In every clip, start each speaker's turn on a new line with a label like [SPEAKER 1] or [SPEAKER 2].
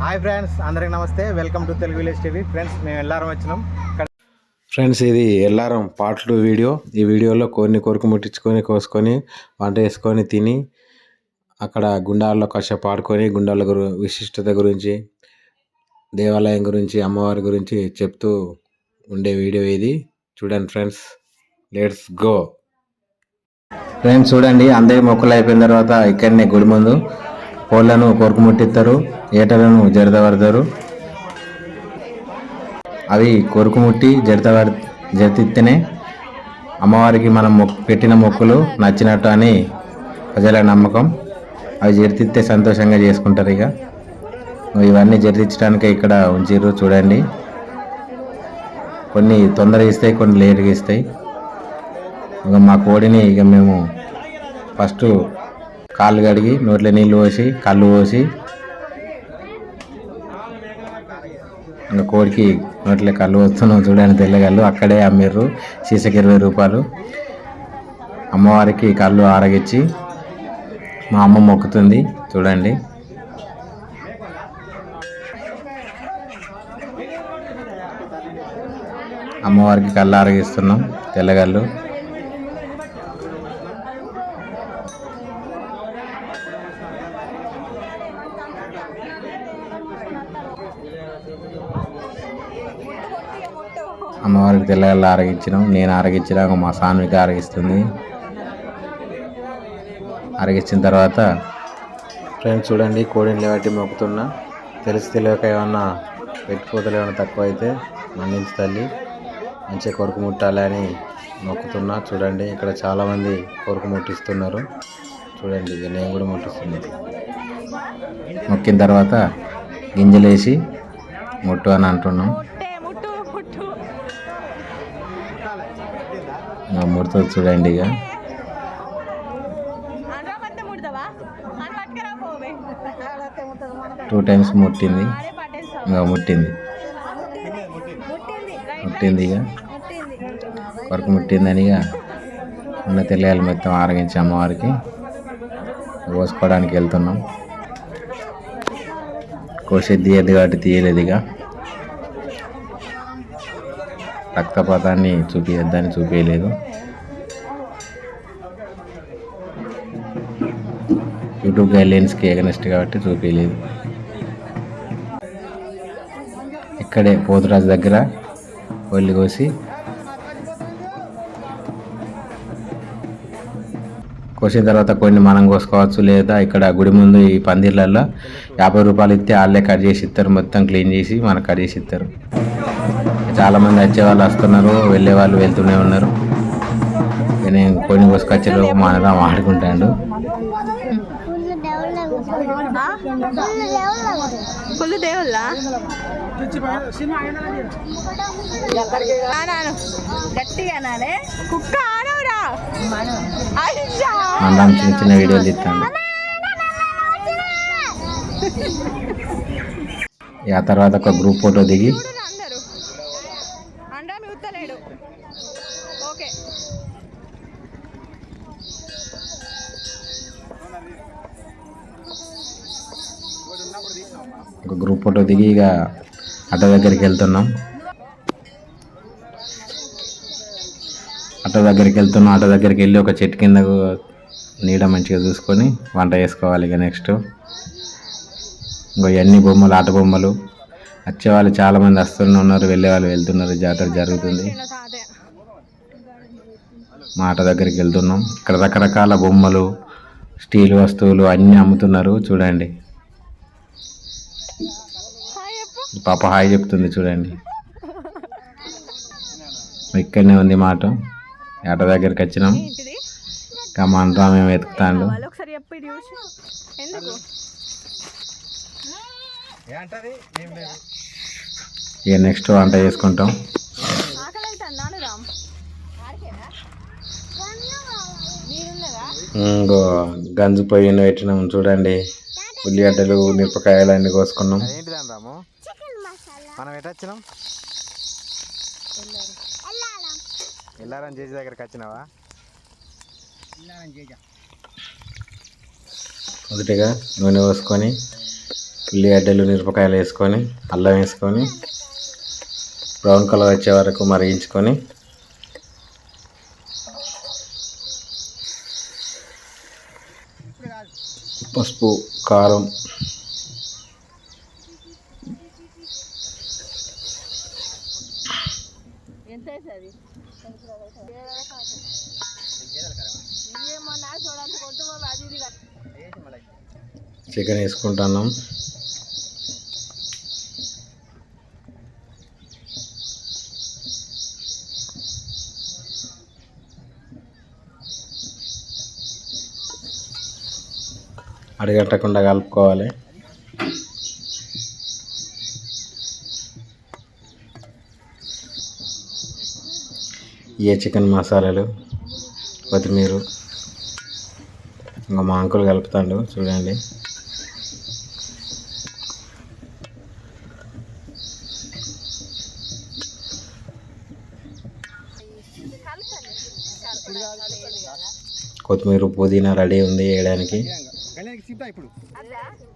[SPEAKER 1] Hi friends అందరికి నమస్తే. Welcome to Telugu village TV. Friends మేము ఎల్లారం వచ్చినాం.
[SPEAKER 2] ఫ్రెండ్స్ ఇది ఎల్లారం పార్ట్ టూ వీడియో. ఈ వీడియోలో కోరిని కొరకు ముట్టించుకొని కోసుకొని వంట వేసుకొని తిని అక్కడ గుండాల్లో కాసేపు పాడుకొని గుండాల గురు విశిష్టత గురించి దేవాలయం గురించి అమ్మవారి గురించి చెప్తూ ఉండే వీడియో ఇది. చూడండి ఫ్రెండ్స్ లెట్స్ గో. ఫ్రెండ్స్ చూడండి అందరి మొక్కలు అయిపోయిన తర్వాత ఇక్కడనే గుడి ముందు కోళ్ళను కొరుకుముట్టిస్తారు ఏటలను జరదవడతారు అవి కొరుకుముట్టి ముట్టి జడత అమ్మవారికి మనం పెట్టిన మొక్కులు నచ్చినట్టు అని ప్రజల నమ్మకం. అవి జరితిస్తే సంతోషంగా చేసుకుంటారు ఇక. ఇవన్నీ జరిపించడానికి ఇక్కడ ఉంచిర్రు చూడండి. కొన్ని తొందరగా ఇస్తాయి కొన్ని లేట్గా ఇస్తాయి. ఇక మా కోడిని ఇక మేము ఫస్ట్ కాళ్ళు కడిగి నోట్లో నీళ్ళు పోసి కళ్ళు పోసి ఇంకా కోడికి నోట్లో కళ్ళు వస్తున్నాం చూడండి తెల్లగళ్ళు అక్కడే అమ్మిర్రు. సీసకి ఇరవై రూపాయలు. అమ్మవారికి కళ్ళు ఆరగిచ్చి మా అమ్మ మొక్కుతుంది చూడండి. అమ్మవారికి కళ్ళు ఆరగిస్తున్నాం తెల్లగళ్ళు అమ్మవారికి తెల్లగల్ల ఆరగించినాం. నేను ఆరగించినాక మా సాన్విక ఆరగిస్తుంది. ఆరగించిన తర్వాత ఫ్రెండ్స్ చూడండి కోడిని లేవట్టి మొక్కుతున్నా. తెలిసి తెలియక ఏమన్నా పెట్టుకోతలు ఏమైనా తక్కువ అయితే మన్నించి తల్లి. మంచిగా కొరకు ముట్టాలి అని మొక్కుతున్నా. చూడండి ఇక్కడ చాలామంది కొరకు ముట్టిస్తున్నారు. చూడండి నేను కూడా ముట్టిస్తున్నాను మొక్కిన తర్వాత గింజలేసి ముట్టు అని అంటున్నాం. ఆ ముడుతుంది చూడండి ఇక. టూ టైమ్స్ ముట్టింది. ఇంకా ముట్టింది. ముట్టింది ఇక. కొరకు ముట్టిందని ఇక. ఉన్న తెలియాలి మొత్తం ఆరగించి అమ్మవారికి. కోసుకోవడానికి వెళ్తున్నాం. కోసేది తీయదు కాబట్టి తీయలేదు ఇక. రక్తపాతాన్ని చూపించద్దని చూపించలేదు యూట్యూబ్ గైడ్లైన్స్కి ఎగనెస్ట్ కాబట్టి చూపించలేదు ఇక్కడే పోతురాజు దగ్గర ఒళ్ళు కోసి కోసిన తర్వాత కొన్ని మనం కోసుకోవచ్చు లేదా ఇక్కడ గుడి ముందు ఈ పందిర్లలో యాభై రూపాయలు ఇస్తే వాళ్ళే కట్ చేసి ఇస్తారు. మొత్తం క్లీన్ చేసి మనకు కట్ చేసి ఇస్తారు. చాలామంది వచ్చే వాళ్ళు వస్తున్నారు వెళ్ళే వాళ్ళు వెళ్తూనే ఉన్నారు. నేను కొన్ని కోసుకొచ్చే మా అన్నదమ్మ ఆడుకుంటాడు.
[SPEAKER 3] ఫుల్ దేవుళ్ళా? ఆనాను గట్టిగా నానే కుక్క అయ్యా.
[SPEAKER 2] అందరం చిన్న చిన్న వీడియోలు తీస్తాను. ఆ తర్వాత ఒక గ్రూప్ ఫోటో దిగి దిగి ఇక ఆటో దగ్గరికి వెళ్తున్నాం. ఆటో దగ్గరికి వెళ్తున్నాం. ఆటో దగ్గరికి వెళ్ళి ఒక చెట్టు కింద నీడ మంచిగా చూసుకొని వంట చేసుకోవాలి ఇక నెక్స్ట్ ఇంకో అన్ని బొమ్మలు ఆట బొమ్మలు. వచ్చే వాళ్ళు చాలామంది వస్తూనే ఉన్నారు వెళ్ళే వాళ్ళు వెళ్తున్నారు జాతర జరుగుతుంది. మా ఆట దగ్గరికి వెళ్తున్నాం. ఇక్కడ రకరకాల బొమ్మలు స్టీల్ వస్తువులు అన్నీ అమ్ముతున్నారు. చూడండి
[SPEAKER 3] హాయ్ చెప్పు
[SPEAKER 2] ఈ పాప హాయ్ చెప్తుంది చూడండి. ఇక్కడనే ఉంది మాట. ఆటో దగ్గరికి వచ్చినాం.
[SPEAKER 3] ఏంటిది?
[SPEAKER 2] ఇంకా మా అంతా మేము వెతుకుతాండు. ఇక నెక్స్ట్ వంట చేసుకుంటాం. ఇంకో గంజు పొయ్యిన పెట్టినాం చూడండి. ఉల్లిగడ్డలు మిరపకాయలు అన్ని కోసుకున్నాం.
[SPEAKER 1] మనం ఎటు వచ్చినాం? ఎల్లారం చేసి దగ్గరికి వచ్చినావా?
[SPEAKER 2] మొదటిగా నూనె పోసుకొని ఉల్లిగడ్డలు మిరపకాయలు వేసుకొని అల్లం వేసుకొని బ్రౌన్ కలర్ వచ్చే వరకు మరిగించుకొని పసుపు కారం
[SPEAKER 3] ఎంత అవుతుంది ఏమో నాకు చూడాలి కొట్టు బాబు అది ఇది కాదు.
[SPEAKER 2] చికెన్ వేసుకుంటున్నాం. అడిగట్టకుండా కలుపుకోవాలి. ఏ చికెన్ మసాలాలు కొత్తిమీర ఇంకా మా అంకులు కలుపుతాడు చూడండి. కొత్తిమీర పుదీనా రెడీ ఉంది వేయడానికి.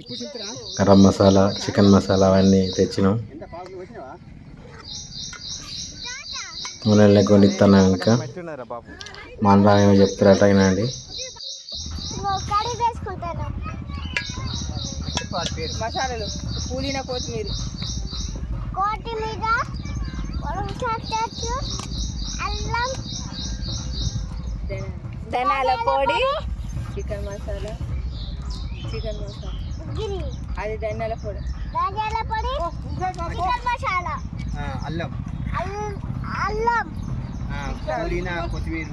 [SPEAKER 1] ఇప్పుడు
[SPEAKER 2] గరం మసాలా చికెన్ మసాలా అవన్నీ తెచ్చినాం. నూనెల్ని కొనిస్తున్నాం ఇంకా?
[SPEAKER 1] ఎట్టున్నారా బాబు
[SPEAKER 2] మా అన్న ఏమో చెప్తారట
[SPEAKER 3] మసాలాలు పుదీనా కొత్తిమీర.
[SPEAKER 4] అల్లం.
[SPEAKER 3] ధనాల పొడి. చికెన్ మసాలా. చికెన్ మసాలా. అది ధనియాల పొడి.
[SPEAKER 4] ధనియాల పొడి. చికెన్ మసాలా.
[SPEAKER 1] ఆ, అల్లం.
[SPEAKER 4] అల్- అల్లం.
[SPEAKER 1] ఆ, పుదీనా కొత్తిమీర.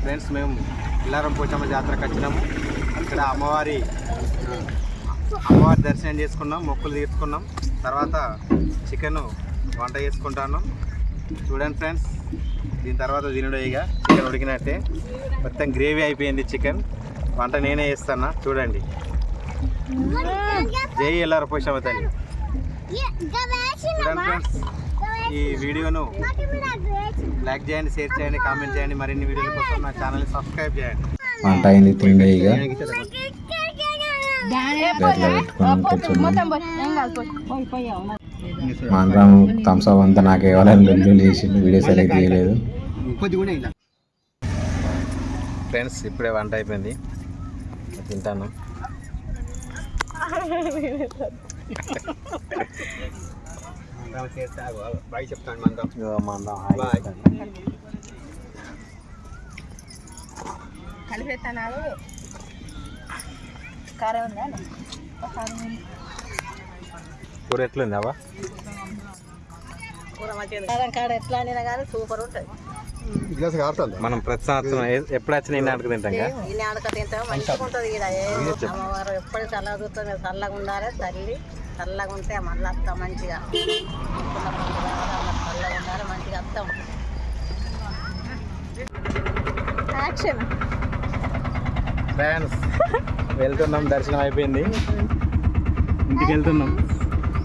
[SPEAKER 1] ఫ్రెండ్స్ మేము ఇల్లారం పోచమ్మ జాతరకు వచ్చినాము ఇక్కడ అమ్మవారి అమ్మవారి దర్శనం చేసుకున్నాం మొక్కులు తీర్చుకున్నాం. తర్వాత చికెన్ వంట చేసుకుంటాను. చూడండి ఫ్రెండ్స్ దీని తర్వాత తినడే ఇక. చికెన్ ఉడికినట్టే. మొత్తం గ్రేవీ అయిపోయింది చికెన్. వంట నేనే చేస్తాను? చూడండి. జై ఎల్లార పోషమ్మ తల్లి. చూడండి ఫ్రెండ్స్ ఈ వీడియోను లైక్ చేయండి షేర్ చేయండి కామెంట్ చేయండి. మరిన్ని వీడియోల కోసం నా ఛానల్ సబ్స్క్రైబ్ చేయండి.
[SPEAKER 2] వంట అయింది తిండే ఇక. పెట్టుకున్నాం కూర్చున్నాం
[SPEAKER 3] మొత్తం పోయి ఏం కాదు పోయి పోయి పోయావు
[SPEAKER 2] మా అందరం థమ్స్అప్ అంతా నాకు ఇవ్వాలని లొల్లు చేసిండు వీడియో సెలెక్ట్ చేయలేదు ఫ్రెండ్స్ ఇప్పుడే వంట అయిపోయింది. తింటాను.
[SPEAKER 1] చెప్తాను. మందం.
[SPEAKER 3] కలిపేస్తాను కారం ఉందా.
[SPEAKER 2] కూర ఎట్లుంది
[SPEAKER 3] కారం కాడ ఎట్లా అయినా కానీ సూపర్ ఉంటుంది.
[SPEAKER 2] మనం ప్రతి సంవత్సరం ఎప్పుడు వచ్చినా ఇన్ని అడుగు తింటాం
[SPEAKER 3] ఇన్ని ఆడక తింటాం. మంచిగా ఉంటుంది ఇక్కడ ఏ అమ్మవారు ఎప్పుడు చల్లగా చూస్తుంది చల్లగా ఉండాలి తల్లి చల్లగా ఉంటే మళ్ళీ వస్తాం మంచిగా. చల్లగా ఉండాలి మంచిగా వస్తాం యాక్షన్.
[SPEAKER 1] ఫ్రెండ్స్ వెళ్తున్నాం దర్శనం అయిపోయింది. ఇంటికి వెళ్తున్నాం.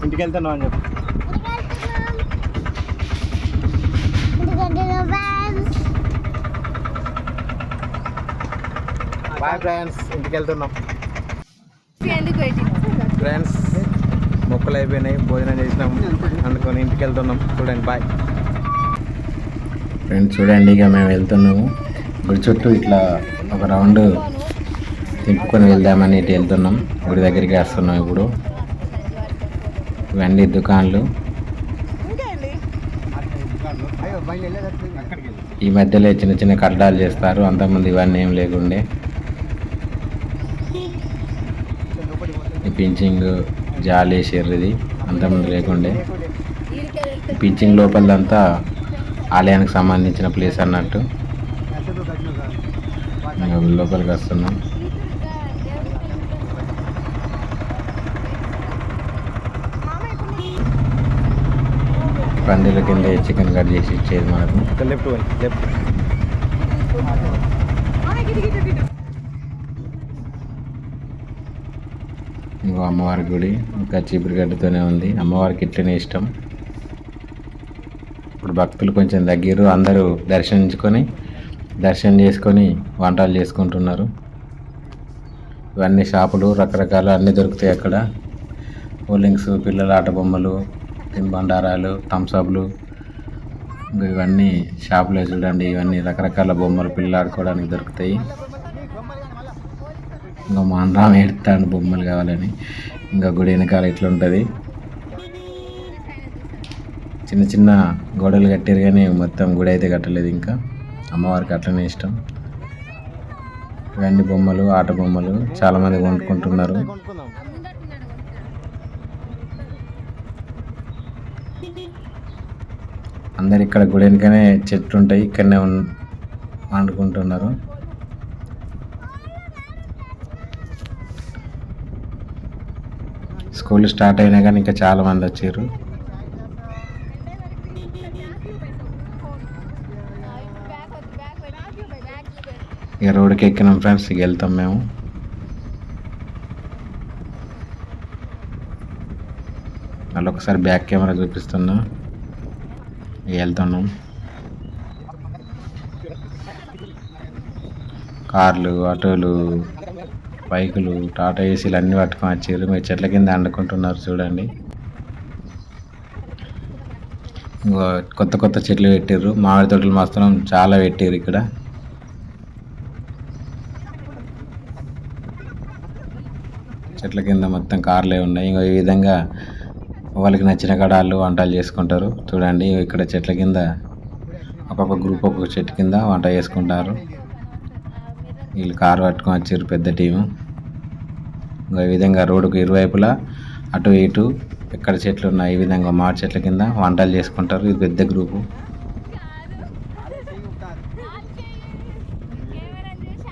[SPEAKER 1] ఇంటికి వెళ్తున్నాం అని చెప్పి. బాయ్ ఫ్రెండ్స్ ఇంటికి వెళ్తున్నాం
[SPEAKER 3] ఎందుకు వెయిటింగ్
[SPEAKER 1] ఫ్రెండ్స్ మొక్కలు అయిపోయినాయి భోజనం చేసినాం. అందుకొని ఇంటికి వెళ్తున్నాం చూడండి బాయ్
[SPEAKER 2] ఫ్రెండ్స్ చూడండి ఇక మేము వెళ్తున్నాము. గుడి చుట్టూ ఇట్లా ఒక రౌండ్ తిప్పుకొని వెళ్దామని ఇటు వెళ్తున్నాం. గుడి దగ్గరికి వస్తున్నాం ఇప్పుడు. ఇవన్నీ దుకాన్లు ఈ మధ్యలో చిన్న చిన్న కడ్డాలు చేస్తారు. అంతకుముందు ఇవన్నీ ఏం లేకుండే. ఈ పించింగ్ జాలి షెర్రిది అంతకుముందు లేకుండే. పించింగ్ లోపలదంతా ఆలయానికి సంబంధించిన ప్లేస్ అన్నట్టు. లోపలికి వస్తున్నాం. పందిల కింద చికెన్ కట్ చేసి ఇచ్చేది మనకు
[SPEAKER 1] లెఫ్ట్ లెఫ్ట్.
[SPEAKER 2] ఇంకో అమ్మవారి గుడి ఇంకా చీపురుగడ్డతోనే ఉంది. అమ్మవారికి ఇట్లనే ఇష్టం. ఇప్పుడు భక్తులు కొంచెం తగ్గిరు అందరూ దర్శించుకొని దర్శనం చేసుకొని వంటలు చేసుకుంటున్నారు. ఇవన్నీ షాపులు రకరకాల అన్నీ దొరుకుతాయి అక్కడ. కూలింగ్స్ పిల్లల ఆట బొమ్మలు తినుబండారాలు థమ్స్అప్లు ఇవన్నీ షాపులో చూడండి ఇవన్నీ రకరకాల బొమ్మలు పిల్లలు ఆడుకోవడానికి దొరుకుతాయి. ఇంకా మా అన్న ఏడుతాడు బొమ్మలు కావాలని. ఇంకా గుడి వెనకాల ఇట్లా ఉంటుంది. చిన్న చిన్న గోడలు కట్టారు కానీ మొత్తం గుడి అయితే కట్టలేదు ఇంకా. అమ్మవారికి అట్లనే ఇష్టం. ఇవన్నీ బొమ్మలు ఆట బొమ్మలు చాలామంది కొనుక్కుంటున్నారు. అందరు ఇక్కడ గుడి వెనుకనే చెట్లు ఉంటాయి ఇక్కడనే వండుకుంటున్నారు. స్కూల్ స్టార్ట్ అయినా కానీ ఇంకా చాలా మంది వచ్చారు. ఇక రోడ్కి ఎక్కినాం ఫ్రెండ్స్ ఇక వెళ్తాం మేము. మళ్ళీ ఒకసారి బ్యాక్ కెమెరా చూపిస్తున్నా. వెళ్తున్నాం కార్లు ఆటోలు బైకులు టాటా ఏసీలు అన్నీ పట్టుకొని వచ్చారు మీరు చెట్ల కింద అండుకుంటున్నారు చూడండి. ఇంకో కొత్త కొత్త చెట్లు పెట్టారు మామిడి తోటలు మాత్రం చాలా పెట్టారు ఇక్కడ. చెట్ల కింద మొత్తం కార్లే ఉన్నాయి. ఇంకో ఈ విధంగా వాళ్ళకి నచ్చిన కాడ వాళ్ళు వంటలు చేసుకుంటారు. చూడండి ఇక్కడ చెట్ల కింద ఒక్కొక్క గ్రూప్ ఒక్కొక్క చెట్టు కింద వంట చేసుకుంటారు. వీళ్ళు కారు పట్టుకొని వచ్చారు పెద్ద టీము. ఈ విధంగా రోడ్డుకు ఇరువైపులా అటు ఇటు ఎక్కడ చెట్లు ఉన్నాయి ఈ విధంగా మామిడి చెట్ల కింద వంటలు చేసుకుంటారు. ఇది పెద్ద గ్రూపు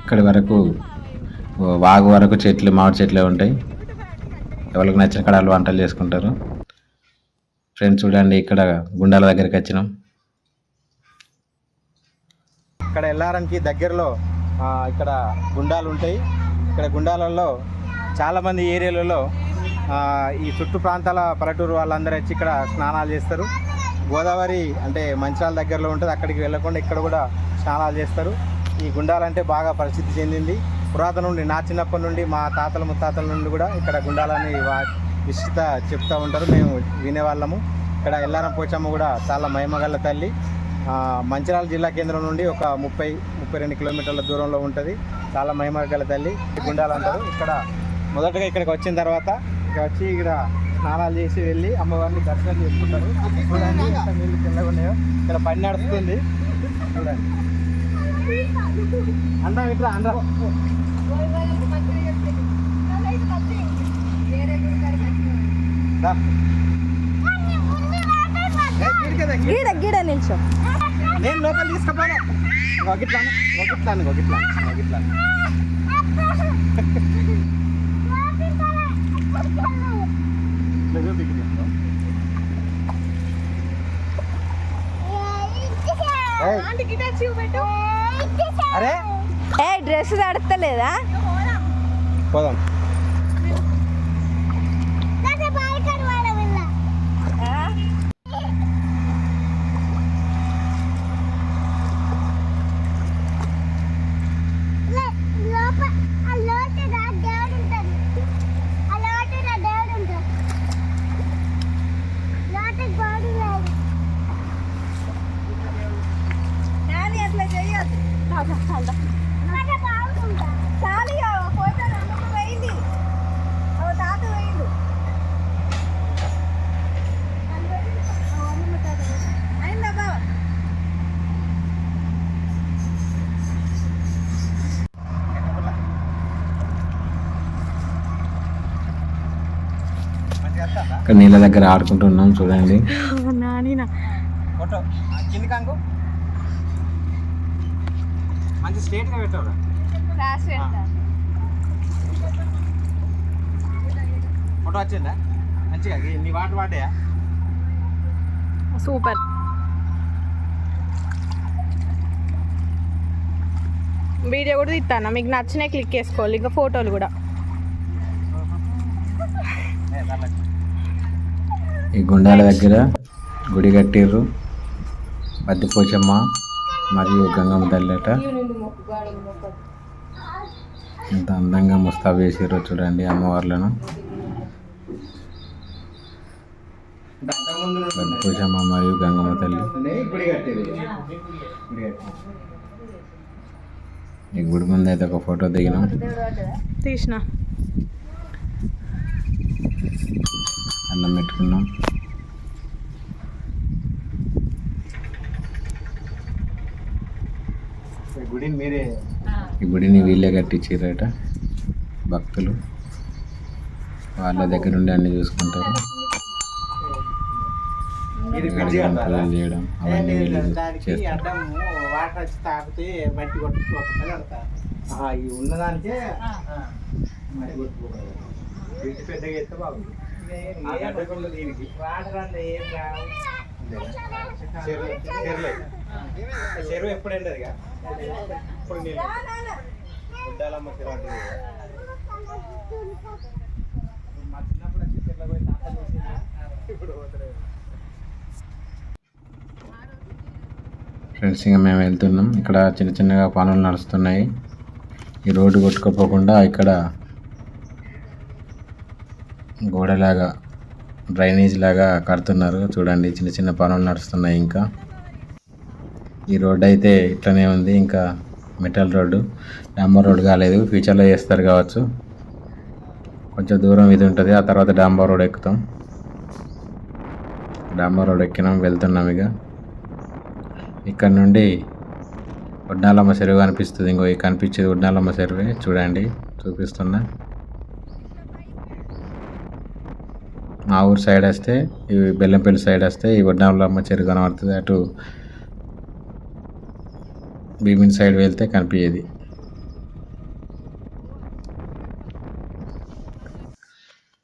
[SPEAKER 2] ఇక్కడి వరకు వాగు వరకు చెట్లు మామిడి చెట్లే ఉంటాయి. ఎవరికి నచ్చిన కడాలు వంటలు చేసుకుంటారు. ఫ్రెండ్స్ చూడండి ఇక్కడ గుండాల దగ్గరికి వచ్చినాం.
[SPEAKER 1] ఇక్కడ ఎల్ఆర్ఎంకి దగ్గరలో ఇక్కడ గుండాలు ఉంటాయి. ఇక్కడ గుండాలలో చాలామంది ఏరియాలలో ఈ చుట్టు ప్రాంతాల పల్లెటూరు వాళ్ళందరూ వచ్చి ఇక్కడ స్నానాలు చేస్తారు. గోదావరి అంటే మంచిర్యాల దగ్గరలో ఉంటుంది అక్కడికి వెళ్ళకుండా ఇక్కడ కూడా స్నానాలు చేస్తారు. ఈ గుండాలంటే బాగా ప్రసిద్ధి చెందింది. పురాతన నుండి నా చిన్నప్పటి నుండి మా తాతల ముత్తాతల నుండి కూడా ఇక్కడ గుండాలని వా చెప్తూ ఉంటారు. మేము వినేవాళ్ళము. ఇక్కడ ఎల్లారం పోచమ్మ కూడా చాలా మహిమగల తల్లి. మంచిరాల జిల్లా కేంద్రం నుండి ఒక ముప్పై ముప్పై రెండు కిలోమీటర్ల దూరంలో ఉంటుంది. చాలా మహిమగల తల్లి. గుండాలు అంటారు. ఇక్కడ మొదటగా ఇక్కడికి వచ్చిన తర్వాత ఇక్కడ వచ్చి ఇక్కడ స్నానాలు చేసి వెళ్ళి అమ్మవారిని దర్శనం చేసుకుంటారు. చూడండి నీళ్ళు తెల్లగున్నాయో ఇక్కడ పని నడుస్తుంది. చూడండి. అందా ఇట్లా అందా
[SPEAKER 5] గీడ గీడ నిల్చో.
[SPEAKER 1] నేను లోపల తీసుకుపోను. అరే.
[SPEAKER 5] ఏ డ్రెస్ తడతలేదా
[SPEAKER 1] పోదాం.
[SPEAKER 2] ఇక్కడ నీళ్ళ దగ్గర ఆడుకుంటున్నాం చూడండి.
[SPEAKER 5] నానినా.
[SPEAKER 1] ఫోటో. కింది కాంగు. మంచి స్ట్రేట్గా పెట్టావు
[SPEAKER 5] క్లాస్
[SPEAKER 1] ఫోటో వచ్చిందా? మంచిగా. ఈ- నీ వాటర్ వాడాయా
[SPEAKER 5] సూపర్. వీడియో కూడా తీస్తాను? మీకు నచ్చినాయి క్లిక్ చేసుకోవాలి. ఇంకా ఫోటోలు కూడా.
[SPEAKER 2] ఈ గుండాల దగ్గర గుడి కట్టిర్రు. పద్దిపోచమ్మ మరియు గంగమ్మ తల్లట ఎంత అందంగా ముస్తాబు చేసారో చూడండి అమ్మవార్లను. పెద్ద పూజమ్మ మరియు గంగమ్మ తల్లి. ఈ గుడి ముందు అయితే ఒక ఫోటో దిగినాం.
[SPEAKER 5] తీసిన.
[SPEAKER 2] అన్నం పెట్టుకున్నాం.
[SPEAKER 1] ఈ గుడిని మీరే
[SPEAKER 2] ఈ గుడిని వీళ్ళే కట్టించారట భక్తులు. వాళ్ళ దగ్గర నుండి అన్ని చూసుకుంటారు? చేయడం అవన్నీ వీళ్ళు చేస్తారు.
[SPEAKER 1] వాటర్ వచ్చి తాకితే కొట్టుకోకుండా ఉన్నదానికే మట్టి కొట్టుకోకూడదు పెద్దగా ఎత్తే బాగుంది చెరువు చెరువులే. చెరువు ఎప్పుడు ఎండదుగా? ఇప్పుడు నీళ్ళు? గుడ్డాలమ్మ చెరువు అంటే మా చిన్నప్పుడు వచ్చి పోయి చేసేది. ఇప్పుడు పోతలేదు.
[SPEAKER 2] ఫ్రెండ్స్ ఇంకా మేము వెళ్తున్నాం. ఇక్కడ చిన్న చిన్నగా పనులు నడుస్తున్నాయి. ఈ రోడ్డు కొట్టుకోపోకుండా ఇక్కడ గోడలాగా డ్రైనేజ్ లాగా కడుతున్నారు. చూడండి చిన్న చిన్న పనులు నడుస్తున్నాయి ఇంకా. ఈ రోడ్డు అయితే ఇట్లనే ఉంది ఇంకా మెటల్ రోడ్డు. డాంబర్ రోడ్ కాలేదు ఫ్యూచర్లో చేస్తారు కావచ్చు. కొంచెం దూరం ఇది ఉంటుంది ఆ తర్వాత డాంబర్ రోడ్ ఎక్కుతాం. డాంబర్ రోడ్ ఎక్కినాం వెళ్తున్నాం ఇక. ఇక్కడ నుండి ఉడ్నాలమ్మ చెరువు కనిపిస్తుంది ఇంకో ఈ కనిపించేది ఉడ్నాలమ్మ చెరువే చూడండి చూపిస్తున్నా. మా ఊరు సైడ్ వస్తే ఇవి బెల్లంపల్లి సైడ్ వస్తే ఈ వడ్డాంలమ్మ చెరువు కనబడుతుంది. అటు భీమిన్ సైడ్ వెళ్తే కనిపించేది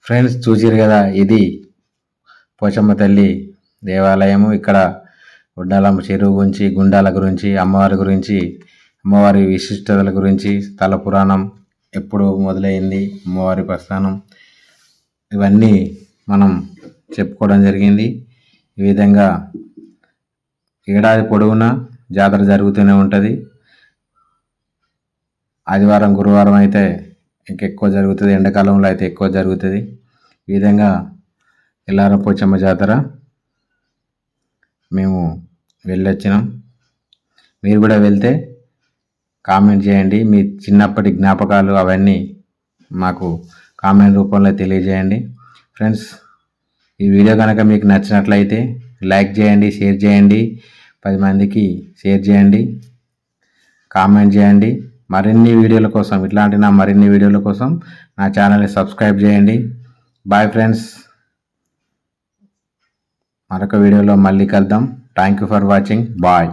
[SPEAKER 2] ఫ్రెండ్స్ చూసారు కదా ఇది పోచమ్మ తల్లి దేవాలయము. ఇక్కడ గుండాలమ్మ చెరువు గురించి గుండాల గురించి అమ్మవారి గురించి అమ్మవారి విశిష్టతల గురించి స్థల పురాణం ఎప్పుడు మొదలైంది. అమ్మవారి ప్రస్థానం. ఇవన్నీ మనం చెప్పుకోవడం జరిగింది. ఈ విధంగా ఏడాది పొడవునా జాతర జరుగుతూనే ఉంటుంది. ఆదివారం గురువారం అయితే ఇంకెక్కువ జరుగుతుంది. ఎండాకాలంలో అయితే ఎక్కువ జరుగుతుంది. ఈ విధంగా ఎల్లారం పోచమ్మ జాతర మేము వెళ్ళొచ్చినాం. మీరు కూడా వెళ్తే కామెంట్ చేయండి. మీ చిన్నప్పటి జ్ఞాపకాలు అవన్నీ మాకు కామెంట్ రూపంలో తెలియజేయండి. ఫ్రెండ్స్ ఈ వీడియో కనుక మీకు నచ్చినట్లయితే లైక్ చేయండి షేర్ చేయండి పది మందికి షేర్ చేయండి కామెంట్ చేయండి. మరిన్ని వీడియోల కోసం ఇట్లాంటి నా మరిన్ని వీడియోల కోసం నా ఛానల్ని సబ్స్క్రైబ్ చేయండి. బాయ్ ఫ్రెండ్స్ మరొక వీడియోలో మళ్ళీ కలుద్దాం. Thank you for watching bye